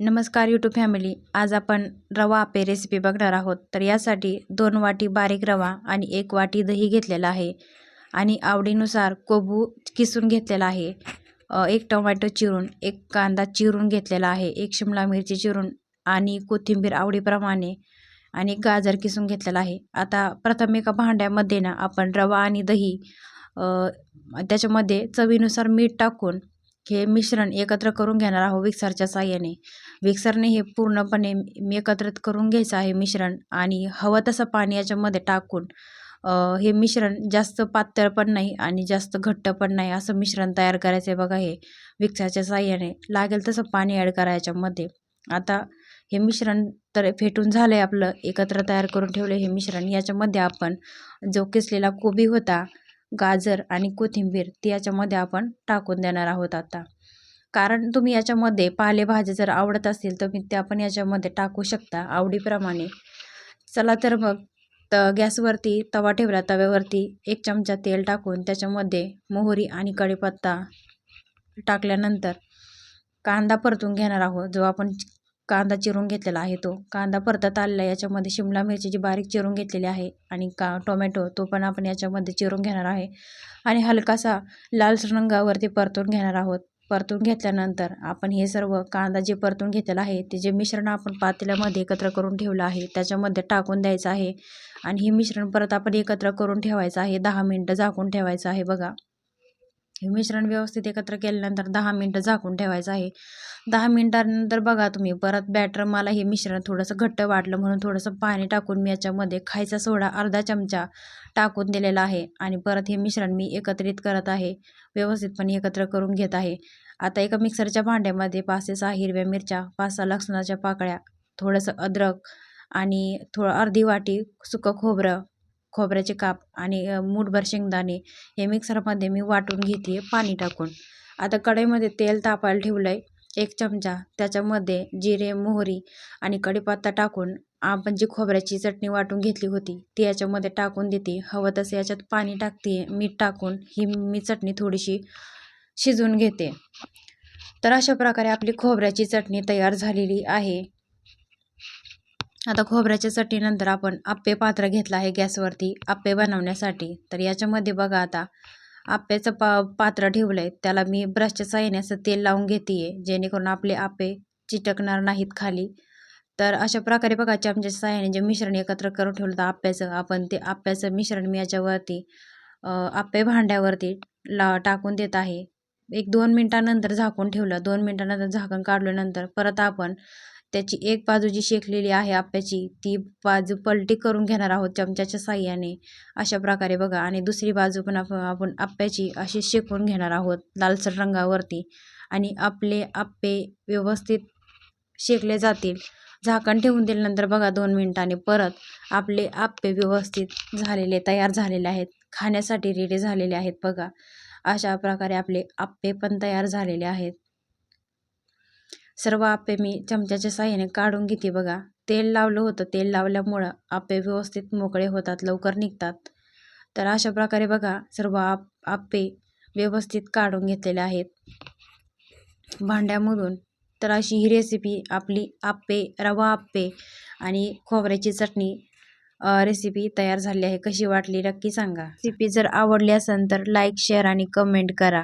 नमस्कार YouTube family आज आपण रवा आपे रेसिपी बघणार आहोत. तर यासाठी दोन वाटी बारीक रवा आणि एक वाटी दही घेतलेला आहे. आणि आवडीनुसार कोबू किसून घेतलेला आहे. एक टोमॅटो चिरून एक कांदा चिरून घेतलेला आहे. एक शिमला मिरची चिरून आणि कोथिंबीर आवडीप्रमाणे आणि गाजर किसून घेतलेला आहे. आता प्रथम एका भांड्यामध्ये ना आपण रवा आणि दही त्याच्यामध्ये चवीनुसार मीठ टाकून हे मिश्रण एकत्र करून घेणार आहोत विक्सरच्या साह्याने. विक्सरने हे पूर्णपणे मी एकत्रित करून घ्यायचं आहे मिश्रण आणि हवं तसं पाणी याच्यामध्ये टाकून हे मिश्रण जास्त पातळ पण नाही आणि जास्त घट्ट पण नाही असं मिश्रण तयार करायचं आहे बघा हे विक्सरच्या साह्याने. लागेल तसं पाणी ॲड करा याच्यामध्ये. आता हे मिश्रण तर फेटून झालं आहे आपलं एकत्र तयार करून ठेवलं हे मिश्रण. याच्यामध्ये आपण जो किसलेला कोबी होता गाजर आणि कोथिंबीर ती याच्यामध्ये आपण टाकून देणार आहोत आता. कारण तुम्ही याच्यामध्ये पालेभाज्या जर आवडत असतील तर मी त्या पण याच्यामध्ये टाकू शकता आवडीप्रमाणे. चला तर मग त गॅसवरती तवा ठेवला तव्यावरती एक चमचा तेल टाकून त्याच्यामध्ये मोहरी आणि कढीपत्ता टाकल्यानंतर कांदा परतून घेणार आहोत जो आपण कांदा चिरून घेतलेला आहे तो. कांदा परतत आलेला आहे. याच्यामध्ये शिमला मिरची जी बारीक चिरून घेतलेली आहे आणि का टोमॅटो तो पण आपण याच्यामध्ये चिरून घेणार आहे. आणि हलकासा लालसर रंगावरती परतून घेणार आहोत. परतून घेतल्यानंतर आपण हे सर्व कांदा जे परतून घेतलेला आहे ते जे मिश्रण आपण पातेल्यामध्ये एकत्र करून ठेवलं आहे त्याच्यामध्ये टाकून द्यायचं आहे. आणि हे मिश्रण परत आपण एकत्र करून ठेवायचं आहे. दहा मिनटं झाकून ठेवायचं आहे बघा. हे मिश्रण व्यवस्थित एकत्र केल्यानंतर दहा मिनटं झाकून ठेवायचं आहे. दहा मिनटानंतर बघा तुम्ही परत बॅटर मला हे मिश्रण थोडंसं घट्ट वाटलं म्हणून थोडंसं पाणी टाकून मी याच्यामध्ये खायचा सोडा अर्धा चमचा टाकून दिलेला आहे आणि परत हे मिश्रण मी एकत्रित करत आहे. व्यवस्थितपणे एकत्र करून घेत आहे. आता एका मिक्सरच्या भांड्यामध्ये पाच ते सहा हिरव्या मिरच्या पाच सहा लसणाच्या पाकळ्या थोडंसं अद्रक आणि थोडं अर्धी वाटी सुकं खोबरं खोबऱ्याचे काप आणि मूठभर शेंगदाणे हे मिक्सरमध्ये मी वाटून घेते आहे पाणी टाकून. आता कढईमध्ये तेल तापायला ठेवलं आहे एक चमचा. त्याच्यामध्ये जिरे मोहरी आणि कढीपत्ता टाकून आपण जी खोबऱ्याची चटणी वाटून घेतली होती ती याच्यामध्ये टाकून देते. हवं तसं याच्यात पाणी टाकते मीठ टाकून ही मी चटणी थोडीशी शिजवून घेते. तर अशा प्रकारे आपली खोबऱ्याची चटणी तयार झालेली आहे. आता खोबऱ्याच्या चटणीनंतर आपण आप्पे पात्र घेतलं आहे गॅसवरती. आप्पे बनवण्यासाठी. तर याच्यामध्ये बघा आता आप्प्याचं पा पात्र ठेवलं आहे त्याला मी ब्रशच्या साह्याने असं तेल लावून घेते आहे जेणेकरून आपले आप्पे चिटकणार नाहीत खाली. तर अशा प्रकारे बघा चमच्याच्या साह्याने जे मिश्रण एकत्र करून ठेवलं होतं आप्प्याचं आपण ते आप्प्याचं मिश्रण मी याच्यावरती आप्पे भांड्यावरती ला टाकून देत आहे. एक दोन मिनटानंतर झाकून ठेवलं. दोन मिनटानंतर झाकण काढल्यानंतर परत आपण त्याची एक बाजू जी शेकलेली आहे आप्याची ती बाजू पलटी करून घेणार आहोत चमच्याच्या साह्याने अशा प्रकारे बघा. आणि दुसरी बाजू पण आपण आपण आप्याची अशी शेकून घेणार आहोत लालसर रंगावरती. आणि आपले आप्पे व्यवस्थित शेकले जातील. झाकण ठेवून दिल्यानंतर बघा दोन मिनिटांनी परत आपले आप्पे व्यवस्थित झालेले तयार झालेले आहेत. खाण्यासाठी रेडी झालेले आहेत बघा. अशा प्रकारे आपले आप्पे पण तयार झालेले आहेत. सर्व आप्पे मी चमच्याच्या साह्याने काढून घेते बघा. तेल लावलं होतं. तेल लावल्यामुळं आप्पे व्यवस्थित मोकळे होतात लवकर निघतात. तर अशा प्रकारे बघा सर्व आप आप्पे व्यवस्थित काढून घेतलेले आहेत. भांड्यामधून तर अशी ही रेसिपी आपली आप्पे रवा आप्पे आणि खोबऱ्याची चटणी रेसिपी तयार झाली आहे. कशी वाटली? नक्की सांगा. रेसिपी जर आवडली असेल तर लाईक शेअर आणि कमेंट करा.